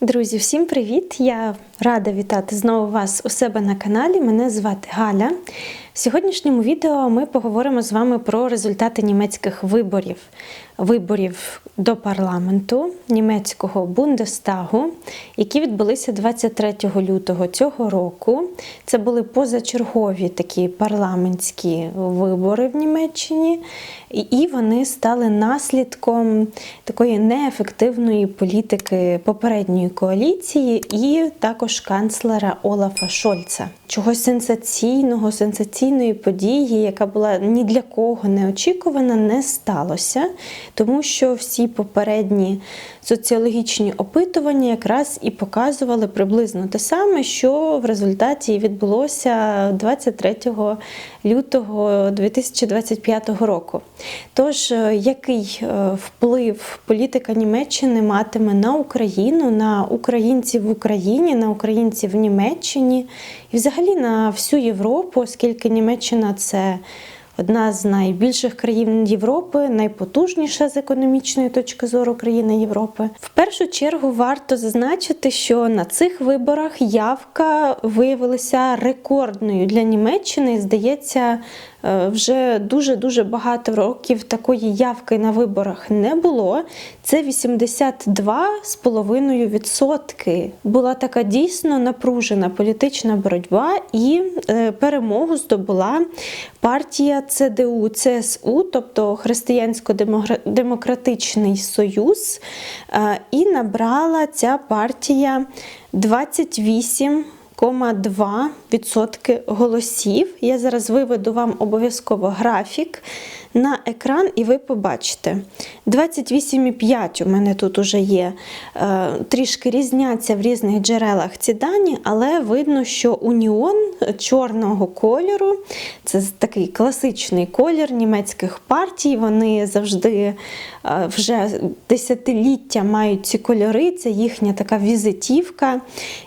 Друзі, всім привіт! Я рада вітати знову вас у себе на каналі. Мене звати Галя. В сьогоднішньому відео ми поговоримо з вами про результати німецьких виборів, виборів до парламенту німецького Бундестагу, які відбулися 23 лютого цього року. Це були позачергові такі парламентські вибори в Німеччині, і вони стали наслідком такої неефективної політики попередньої коаліції і також канцлера Олафа Шольца. Чогось сенсаційного, сенсаційної події, яка була ні для кого не очікувана, не сталося, тому що всі попередні соціологічні опитування якраз і показували приблизно те саме, що в результаті відбулося 23 лютого 2025 року. Тож, е, який е, вплив політика Німеччини матиме на Україну, на українців в Україні, на українців в Німеччині і взагалі на всю Європу, оскільки Німеччина це одна з найбільших країн Європи, найпотужніша з економічної точки зору країна Європи. В першу чергу варто зазначити, що на цих виборах явка виявилася рекордною для Німеччини. Здається, вже дуже-дуже багато років такої явки на виборах не було. Це 82,5%. Була така дійсно напружена політична боротьба, і е, перемогу здобула партія ЦДУ ЦСУ, тобто Християнсько-демократичний союз, е, і набрала ця партія 28 2% голосів. Я зараз виведу вам обов'язково графік на екран, і ви побачите. 28,5 у мене тут уже є. Е, трішки різняться в різних джерелах ці дані, але видно, що уніон чорного кольору це такий класичний колір німецьких партій. Вони завжди вже десятиліття мають ці кольори, це їхня така візитівка.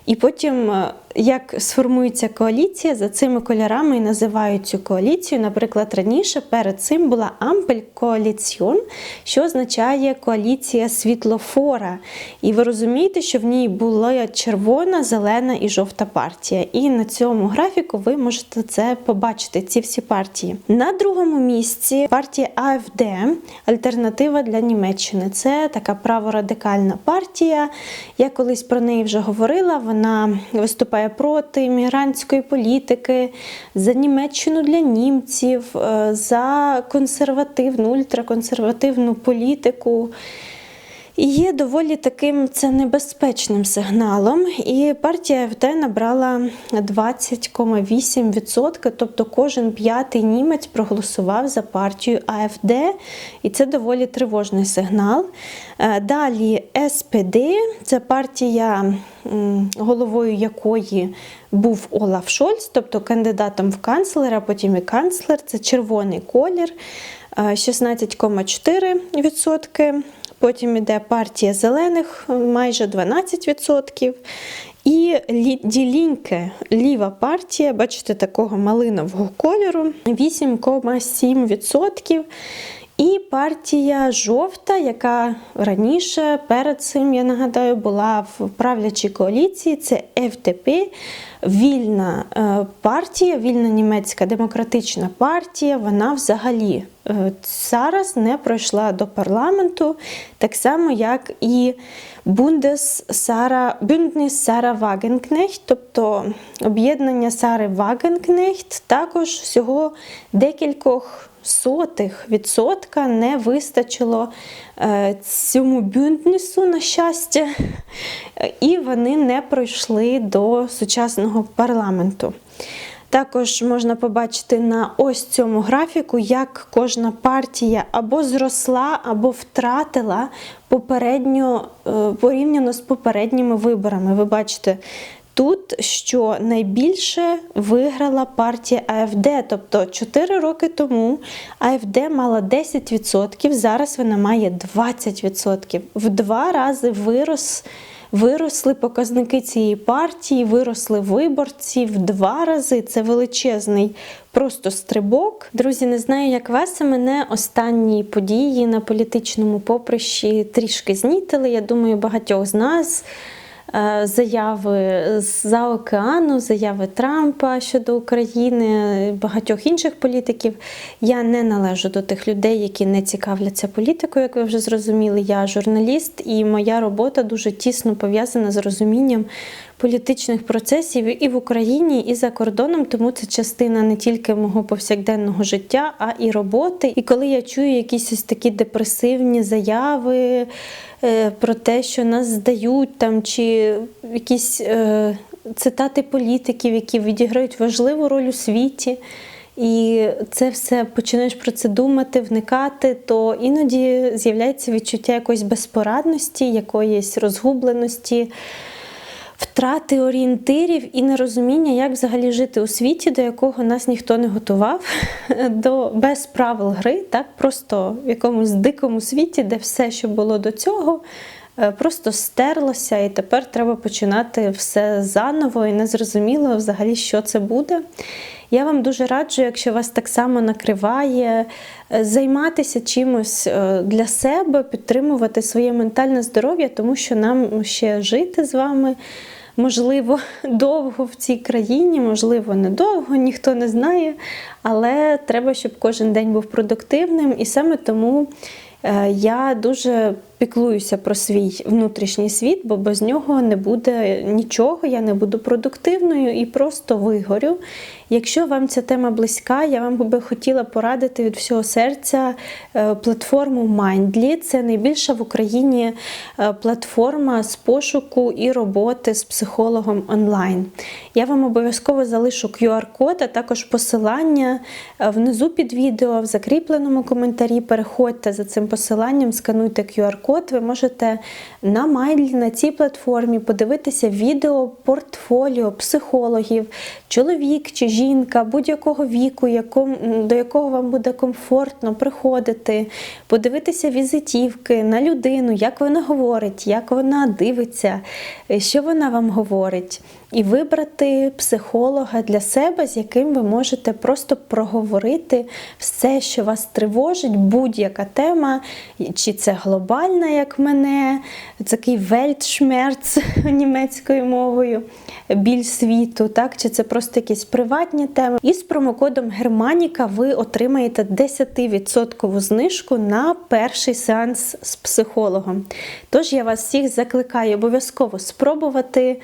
І потім. Е, як сформується коаліція, за цими кольорами і називають цю коаліцію. Наприклад, раніше перед цим була Ампель Коаліціон, що означає коаліція світлофора. І ви розумієте, що в ній була червона, зелена і жовта партія. І на цьому графіку ви можете це побачити, ці всі партії. На другому місці партія АФД Альтернатива для Німеччини. Це така праворадикальна партія. Я колись про неї вже говорила. Вона виступає проти мігрантської політики, за Німеччину для німців, е, за консервативну, ультраконсервативну політику. І є доволі таким це небезпечним сигналом. І партія АФД набрала 20,8%, тобто кожен п'ятий німець проголосував за партію АФД, і це доволі тривожний сигнал. Е, далі СПД це партія, головою якої був Олаф Шольц, тобто кандидатом в канцлера, потім і канцлер, це червоний колір. 16,4%. Потім йде партія зелених майже 12%. І діліньке ліва партія, бачите, такого малинового кольору 8,7%. І партія жовта, яка раніше перед цим, я нагадаю, була в правлячій коаліції, це ФДП, вільна е, партія, вільна німецька демократична партія. Вона взагалі е, зараз не пройшла до парламенту, так само, як і Бундес Сара, Bündnis Сара Вагенкнехт, тобто об'єднання Сари Вагенкнехт, також всього декількох сотих відсотка не вистачило е, цьому бюнднісу, на щастя, і вони не пройшли до сучасного парламенту. Також можна побачити на ось цьому графіку, як кожна партія або зросла, або втратила попередньо е, порівняно з попередніми виборами. Ви бачите, тут, що найбільше виграла партія АФД. Тобто 4 роки тому АФД мала 10%, зараз вона має 20%. В два рази вирос. Виросли показники цієї партії, виросли виборці в два рази. Це величезний просто стрибок. Друзі, не знаю, як вас, мене останні події на політичному поприщі трішки знітили. Я думаю, багатьох з нас. Е, заяви з-за океану, заяви Трампа щодо України, багатьох інших політиків. Я не належу до тих людей, які не цікавляться політикою, як ви вже зрозуміли. Я журналіст, і моя робота дуже тісно пов'язана з розумінням політичних процесів і в Україні, і за кордоном, тому це частина не тільки мого повсякденного життя, а і роботи. І коли я чую якісь ось такі депресивні заяви е, про те, що нас здають там, чи якісь е, цитати політиків, які відіграють важливу роль у світі. І це все починаєш про це думати, вникати, то іноді з'являється відчуття якоїсь безпорадності, якоїсь розгубленості втрати орієнтирів і нерозуміння, як взагалі жити у світі, до якого нас ніхто не готував, до без правил гри, так просто в якомусь дикому світі, де все, що було до цього. Е, Просто стерлося, і тепер треба починати все заново і незрозуміло взагалі, що це буде. Я вам дуже раджу, якщо вас так само накриває, е, займатися чимось е, для себе, підтримувати своє ментальне здоров'я, тому що нам ще жити з вами. Можливо, довго в цій країні, можливо, недовго, ніхто не знає, але треба, щоб кожен день був продуктивним. І саме тому я дуже піклуюся про свій внутрішній світ, бо без нього не буде нічого, я не буду продуктивною і просто вигорю. Якщо вам ця тема близька, я вам би хотіла порадити від всього серця е, платформу Mindly. Це найбільша в Україні е, платформа з пошуку і роботи з психологом онлайн. Я вам обов'язково залишу QR-код, а також посилання е, внизу під відео в закріпленому коментарі. Переходьте за цим посиланням, скануйте QR-код. Ви можете на Mindly, на цій платформі подивитися відео портфоліо психологів, чоловік чи жінка будь-якого віку, до якого вам буде комфортно приходити, подивитися візитівки на людину, як вона говорить, як вона дивиться, е, що вона вам говорить. І вибрати психолога для себе, з яким ви можете просто проговорити все, що вас тривожить, будь-яка тема, чи це глобальна, як мене, такий вельтшмерц німецькою мовою, біль світу, так? чи це просто якісь приватні теми. І з промокодом Германіка ви отримаєте 10% знижку на перший сеанс з психологом. Тож я вас всіх закликаю обов'язково спробувати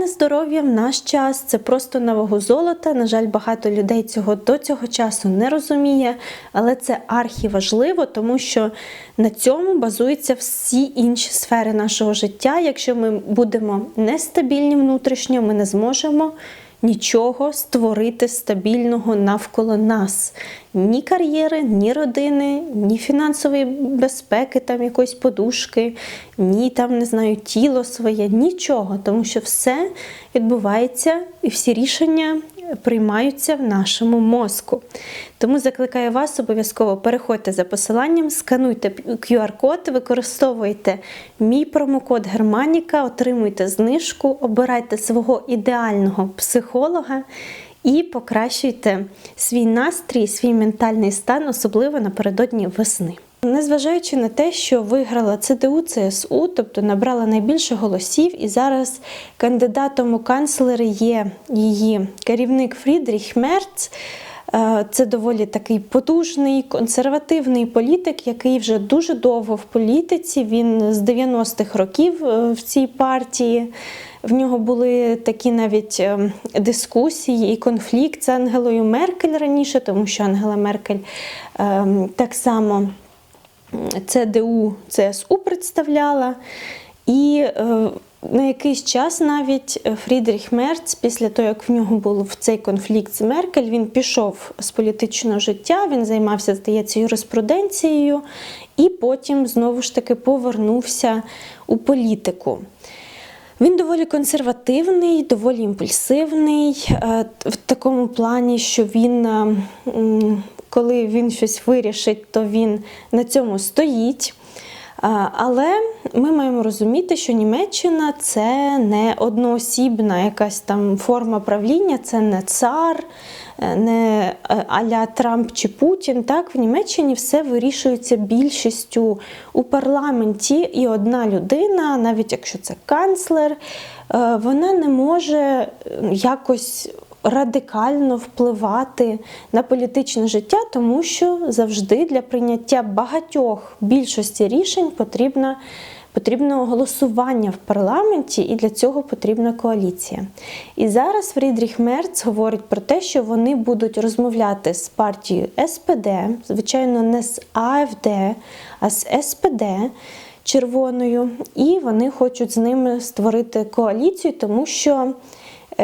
ментальне здоров'я в наш час. Це просто на вагу золота. На жаль, багато людей цього до цього часу не розуміє, але це архіважливо, тому що на цьому базуються всі інші сфери нашого життя. Якщо ми будемо нестабільні внутрішньо, ми не зможемо нічого створити стабільного навколо нас. Ні кар'єри, ні родини, ні фінансової безпеки, там якоїсь подушки, ні там, не знаю, тіло своє, нічого, тому що все відбувається і всі рішення приймаються в нашому мозку. Тому закликаю вас обов'язково переходьте за посиланням, скануйте QR-код, використовуйте мій промокод Германіка, отримуйте знижку, обирайте свого ідеального психолога і покращуйте свій настрій, свій ментальний стан, особливо напередодні весни. Незважаючи на те, що виграла ЦДУ ЦСУ, тобто набрала найбільше голосів, і зараз кандидатом у канцлери є її керівник Фрідріх Мерц. Е, Це доволі такий потужний консервативний політик, який вже дуже довго в політиці. Він з 90-х років е, в цій партії. В нього були такі навіть е, дискусії і конфлікт з Ангелою Меркель раніше, тому що Ангела Меркель е, так само ЦДУ ЦСУ представляла. І е, на якийсь час навіть Фрідріх Мерц, після того, як в нього був цей конфлікт з Меркель, він пішов з політичного життя, він займався, здається, юриспруденцією, і потім знову ж таки повернувся у політику. Він доволі консервативний, доволі імпульсивний е, в такому плані, що він, е, коли він щось вирішить, то він на цьому стоїть. Але ми маємо розуміти, що Німеччина це не одноосібна якась там форма правління, це не цар, е, не е, аля Трамп чи Путін. Так, в Німеччині все вирішується більшістю у парламенті, і одна людина, навіть якщо це канцлер, е, вона не може якось радикально впливати на політичне життя, тому що завжди для прийняття багатьох більшості рішень потрібна. Потрібно голосування в парламенті, і для цього потрібна коаліція. І зараз Фрідріх Мерц говорить про те, що вони будуть розмовляти з партією СПД, звичайно, не з АФД, а з СПД червоною, і вони хочуть з ними створити коаліцію, тому що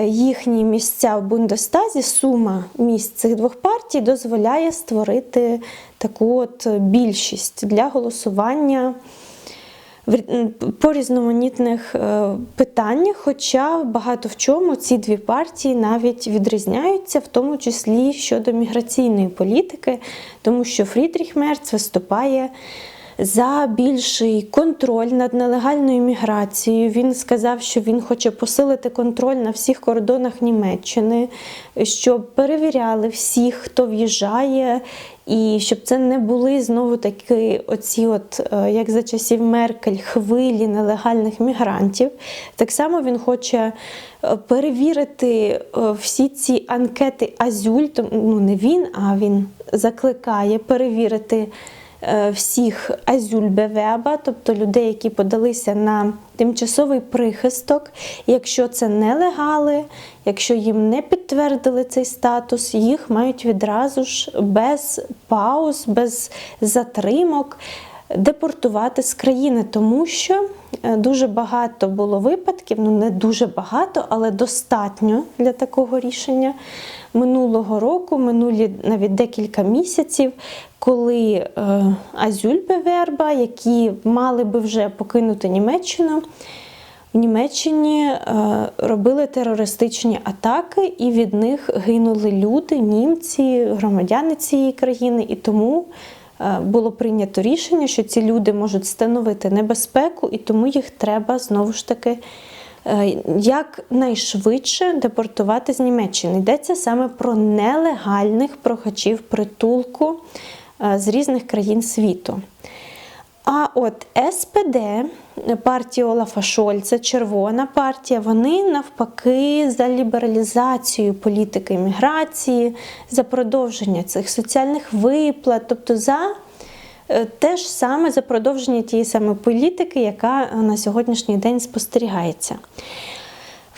їхні місця в Бундестазі, сума місць цих двох партій дозволяє створити таку от більшість для голосування по різноманітних е, питаннях, хоча багато в чому ці дві партії навіть відрізняються, в тому числі щодо міграційної політики, тому що Фрідріх Мерц виступає за більший контроль над нелегальною міграцією. Він сказав, що він хоче посилити контроль на всіх кордонах Німеччини, щоб перевіряли всіх, хто в'їжджає, і щоб це не були знову таки оці, от е, як за часів Меркель, хвилі нелегальних мігрантів. Так само він хоче е, перевірити е, всі ці анкети Азюль, ну не він, а він закликає перевірити всіх азюльбевеба, тобто людей, які подалися на тимчасовий прихисток. Якщо це нелегали, якщо їм не підтвердили цей статус, їх мають відразу ж без пауз, без затримок депортувати з країни, тому що е, дуже багато було випадків, ну не дуже багато, але достатньо для такого рішення минулого року, минулі навіть декілька місяців, коли е, азюльбеверба, які мали би вже покинути Німеччину, в Німеччині е, робили терористичні атаки, і від них гинули люди, німці, громадяни цієї країни. І тому е, було прийнято рішення, що ці люди можуть становити небезпеку, і тому їх треба знову ж таки якнайшвидше депортувати з Німеччини. Йдеться саме про нелегальних прохачів притулку е, з різних країн світу. А от СПД, партія Олафа Шольца, червона партія, вони навпаки за лібералізацію політики міграції, за продовження цих соціальних виплат, тобто за е, те ж саме за продовження тієї самої політики, яка на сьогоднішній день спостерігається.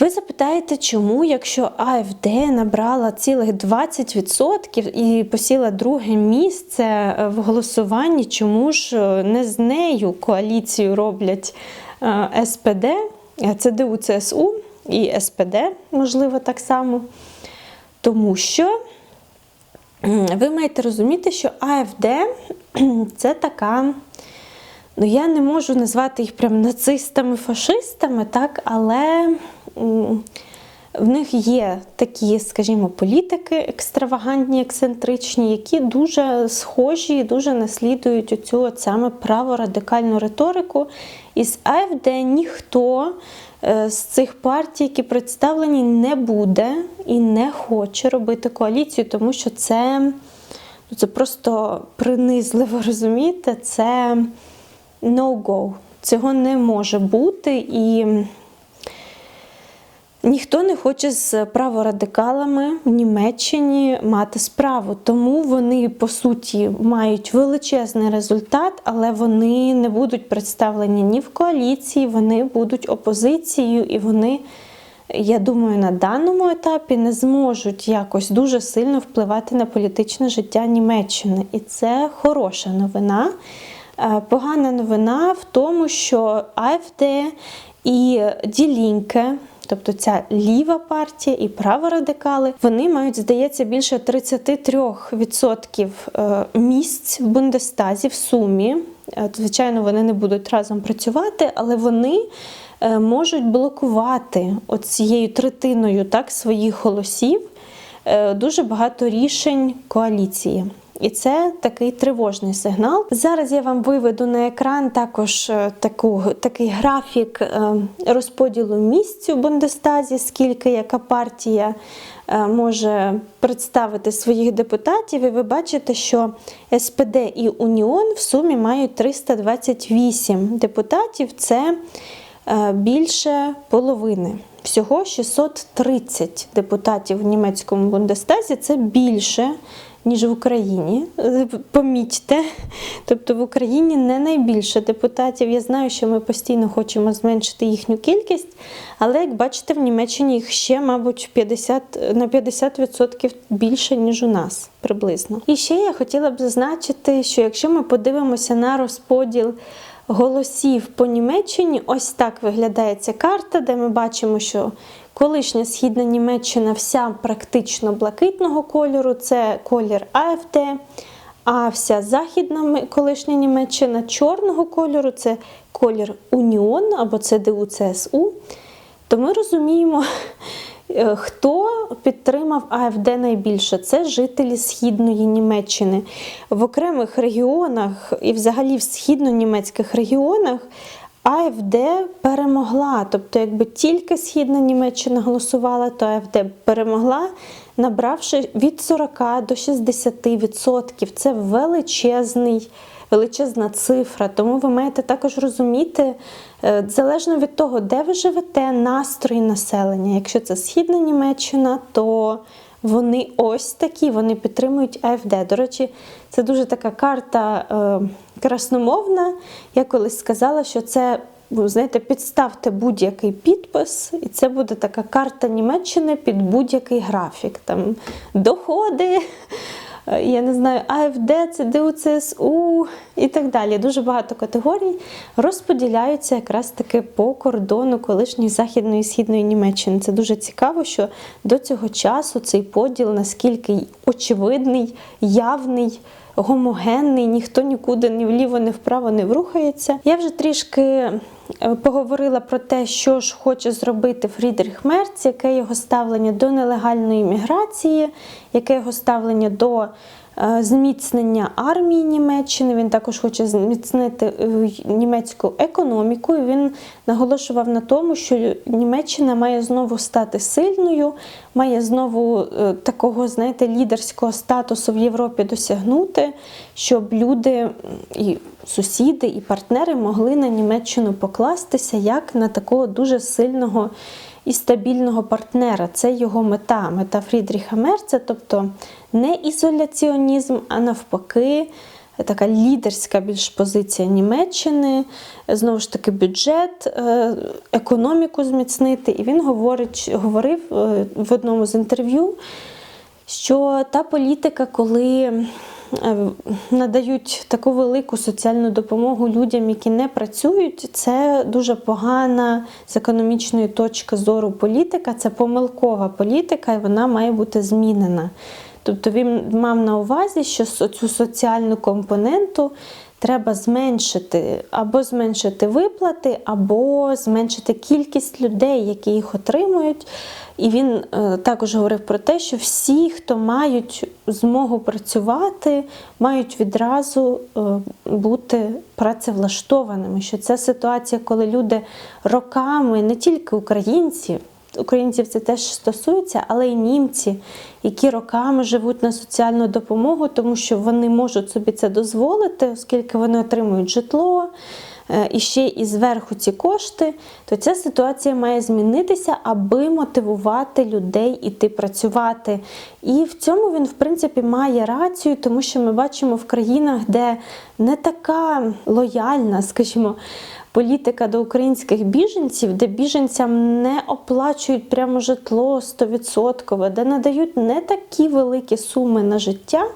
Ви запитаєте, чому, якщо АФД набрала цілих 20% і посіла друге місце е, в голосуванні, чому ж е, не з нею коаліцію роблять е, СПД, е, ЦДУ, ЦСУ і СПД, можливо, так само. Тому що ви маєте розуміти, що АФД це така. Ну, я не можу назвати їх прям нацистами, фашистами, так, але в них є такі, скажімо, політики екстравагантні, ексцентричні, які дуже схожі і дуже наслідують оцю от саме праворадикальну риторику. І з АФД ніхто е, з цих партій, які представлені, не буде і не хоче робити коаліцію, тому що це, це просто принизливо розумієте, це no-go. Цього не може бути. І ніхто не хоче з праворадикалами в Німеччині мати справу. Тому вони, по суті, мають величезний результат, але вони не будуть представлені ні в коаліції, вони будуть опозицією і вони. Я думаю, на даному етапі не зможуть якось дуже сильно впливати на політичне життя Німеччини. І це хороша новина. Е, Погана новина в тому, що АФД і Ділінке, тобто ця ліва партія і праворадикали, вони мають, здається, більше 33% е, місць в Бундестазі в сумі. Е, Звичайно, вони не будуть разом працювати, але вони можуть блокувати оцією третиною так, своїх голосів е, дуже багато рішень коаліції. І це такий тривожний сигнал. Зараз я вам виведу на екран також е, таку, такий графік е, розподілу місць у Бундестазі, скільки яка партія е, може представити своїх депутатів. І ви бачите, що СПД і Уніон в сумі мають 328 депутатів. Це е, більше половини. Всього 630 депутатів в німецькому Бундестазі це більше, ніж в Україні. Е, Помітьте. Тобто в Україні не найбільше депутатів. Я знаю, що ми постійно хочемо зменшити їхню кількість, але як бачите, в Німеччині їх ще, мабуть, 50, на 50% більше, ніж у нас приблизно. І ще я хотіла б зазначити, що якщо ми подивимося на розподіл голосів по Німеччині. Ось так виглядає ця карта, де ми бачимо, що колишня східна Німеччина вся практично блакитного кольору, це колір АФД. А вся західна колишня Німеччина чорного кольору це колір Уніон або ЦДУ ЦСУ. То ми розуміємо, Хто підтримав АФД найбільше? Це жителі східної Німеччини. В окремих регіонах і взагалі в східно-німецьких регіонах АФД перемогла. Тобто, якби тільки східна Німеччина голосувала, то АФД перемогла, набравши від 40 до 60%. Це величезний величезна цифра. Тому ви маєте також розуміти, е, залежно від того, де ви живете, настрої населення. Якщо це східна Німеччина, то вони ось такі, вони підтримують АФД. До речі, це дуже така карта е, красномовна. Я колись сказала, що це. Знаєте, підставте будь-який підпис, і це буде така карта Німеччини під будь-який графік. Там доходи, я не знаю, АФД, ЦДУ, ЦСУ і так далі. Дуже багато категорій розподіляються якраз таки по кордону колишньої західної і східної Німеччини. Це дуже цікаво, що до цього часу цей поділ наскільки очевидний, явний. Гомогенний, ніхто нікуди ні вліво, ні вправо не врухається. Я вже трішки Е, поговорила про те, що ж хоче зробити Фрідріх Мерц, яке його ставлення до нелегальної міграції, яке його ставлення до е, зміцнення армії Німеччини. Він також хоче зміцнити е, німецьку економіку. І Він наголошував на тому, що Німеччина має знову стати сильною, має знову такого, знаєте, лідерського статусу в Європі досягнути, щоб люди і сусіди і партнери могли на Німеччину покластися як на такого дуже сильного і стабільного партнера. Це його мета, мета Фрідріха Мерца, тобто не ізоляціонізм, а навпаки. Така лідерська більш позиція Німеччини, знову ж таки, бюджет, е, економіку зміцнити. І він говорить, говорив е, в одному з інтерв'ю, що та політика, коли надають таку велику соціальну допомогу людям, які не працюють, це дуже погана з економічної точки зору політика, це помилкова політика, і вона має бути змінена. Тобто він мав на увазі, що цю соціальну компоненту треба зменшити або зменшити виплати, або зменшити кількість людей, які їх отримують. І він е, також говорив про те, що всі, хто мають змогу працювати, мають відразу е, бути працевлаштованими. Що це ситуація, коли люди роками, не тільки українці, українців це теж стосується, але й німці, які роками живуть на соціальну допомогу, тому що вони можуть собі це дозволити, оскільки вони отримують житло. Е, і ще і зверху ці кошти, то ця ситуація має змінитися, аби мотивувати людей іти працювати. І в цьому він, в принципі, має рацію, тому що ми бачимо в країнах, де не така лояльна, скажімо, політика до українських біженців, де біженцям не оплачують прямо житло 100%, де надають не такі великі суми на життя.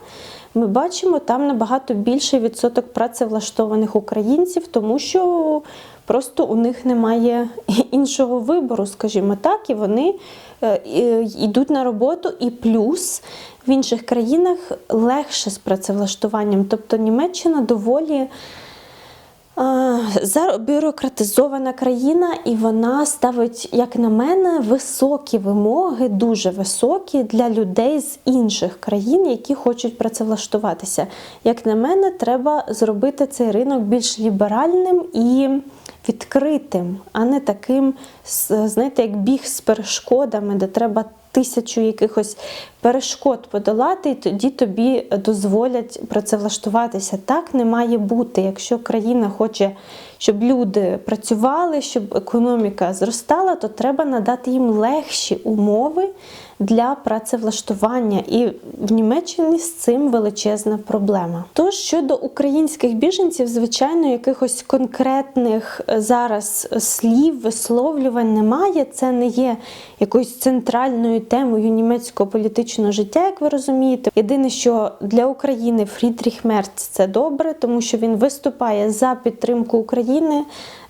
Ми бачимо там набагато більший відсоток працевлаштованих українців, тому що просто у них немає іншого вибору, скажімо так, і вони е, йдуть на роботу, і плюс в інших країнах легше з працевлаштуванням. Тобто Німеччина доволі Е, Забюрократизована країна, і вона ставить, як на мене, високі вимоги, дуже високі для людей з інших країн, які хочуть працевлаштуватися. Як на мене, треба зробити цей ринок більш ліберальним і відкритим, а не таким, знаєте, як біг з перешкодами, де треба тисячу якихось перешкод подолати, і тоді тобі дозволять працевлаштуватися. Так не має бути. Якщо країна хоче, щоб люди працювали, щоб економіка зростала, то треба надати їм легші умови для працевлаштування. І в Німеччині з цим величезна проблема. Тож щодо українських біженців, звичайно, якихось конкретних е, зараз слів, висловлювань немає. Це не є якоюсь центральною темою німецького політичного життя, як ви розумієте. Єдине, що для України Фрідріх Мерц це добре, тому що він виступає за підтримку України.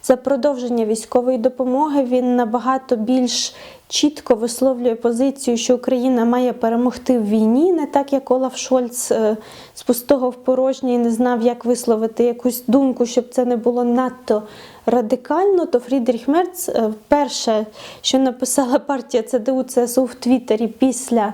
За продовження військової допомоги він набагато більш чітко висловлює позицію, що Україна має перемогти в війні, не так як Олаф Шольц е, з пустого в порожнє і не знав, як висловити якусь думку, щоб це не було надто радикально. То Фрідріх Мерц е, перше, що написала партія ЦДУ ЦСУ в Твіттері після.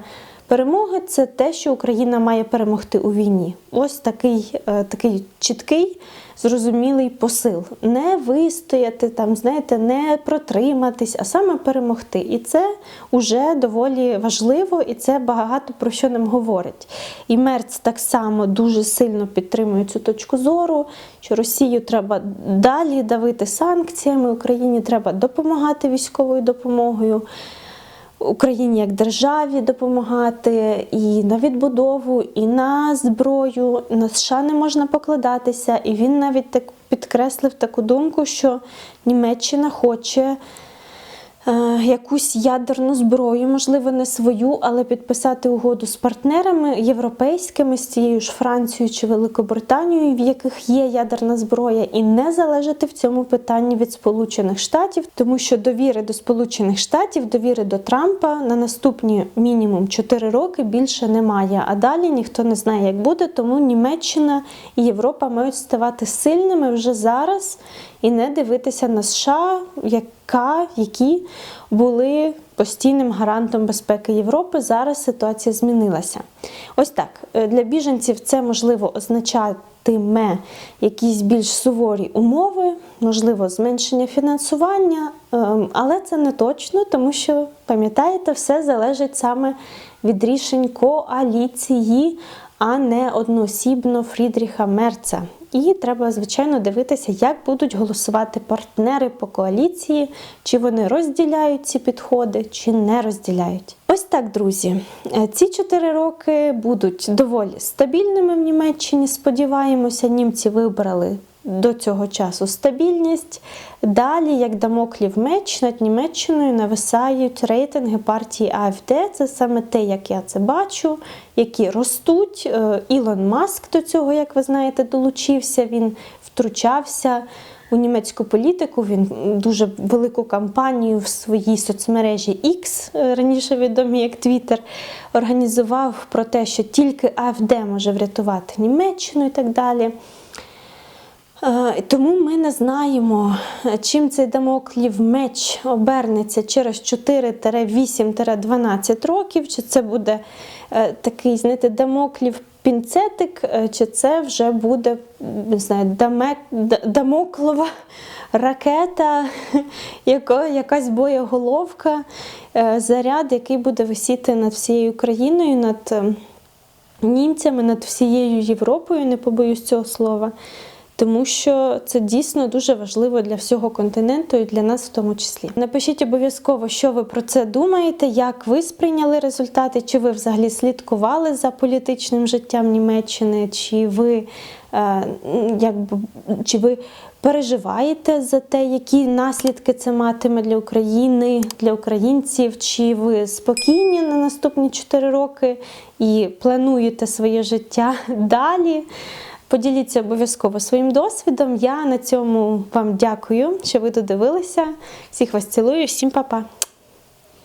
Перемоги це те, що Україна має перемогти у війні. Ось такий, е, такий чіткий, зрозумілий посил. Не вистояти, там, знаєте, не протриматись, а саме перемогти. І це вже доволі важливо, і це багато про що нам говорить. І Мерц так само дуже сильно підтримує цю точку зору, що Росію треба далі давити санкціями, Україні треба допомагати військовою допомогою. Україні як державі допомагати і на відбудову, і на зброю. На США не можна покладатися. І він навіть так підкреслив таку думку, що Німеччина хоче якусь ядерну зброю, можливо, не свою, але підписати угоду з партнерами європейськими, з цією ж Францією чи Великобританією, в яких є ядерна зброя, і не залежати в цьому питанні від Сполучених Штатів, тому що довіри до Сполучених Штатів, довіри до Трампа на наступні мінімум 4 роки більше немає. А далі ніхто не знає, як буде. Тому Німеччина і Європа мають ставати сильними вже зараз і не дивитися на США, яка які були постійним гарантом безпеки Європи. Зараз ситуація змінилася. Ось так Е, для біженців це можливо означатиме якісь більш суворі умови, можливо, зменшення фінансування, ем, але це не точно, тому що пам'ятаєте, все залежить саме від рішень коаліції, а не одноосібно Фрідріха Мерца. І треба, звичайно, дивитися, як будуть голосувати партнери по коаліції, чи вони розділяють ці підходи, чи не розділяють. Ось так, друзі. Е, Ці чотири роки будуть доволі стабільними в Німеччині. Сподіваємося, німці вибрали до цього часу стабільність. Далі, як дамоклів меч, над Німеччиною нависають рейтинги партії АФД. Це саме те, як я це бачу, які ростуть. Е, Ілон Маск до цього, як ви знаєте, долучився. Він втручався у німецьку політику. Він дуже велику кампанію в своїй соцмережі X, е, раніше відомі як Twitter, організував про те, що тільки АФД може врятувати Німеччину і так далі. Е, Тому ми не знаємо, е, чим цей дамоклів меч обернеться через 4-8-12 років, чи це буде е, такий, знаєте, дамоклів пінцетик, чи це вже буде не знаю, даме, д- дамоклова ракета, якась боєголовка, заряд, який буде висіти над всією країною, над е, німцями, над всією Європою, не побоюсь цього слова. Тому що це дійсно дуже важливо для всього континенту і для нас в тому числі. Напишіть обов'язково, що ви про це думаєте, як ви сприйняли результати, чи ви взагалі слідкували за політичним життям Німеччини, чи ви, е, якби, чи ви переживаєте за те, які наслідки це матиме для України, для українців, чи ви спокійні на наступні 4 роки і плануєте своє життя далі. Поділіться обов'язково своїм досвідом. Я на цьому вам дякую, що ви додивилися. Всіх вас цілую, всім па-па!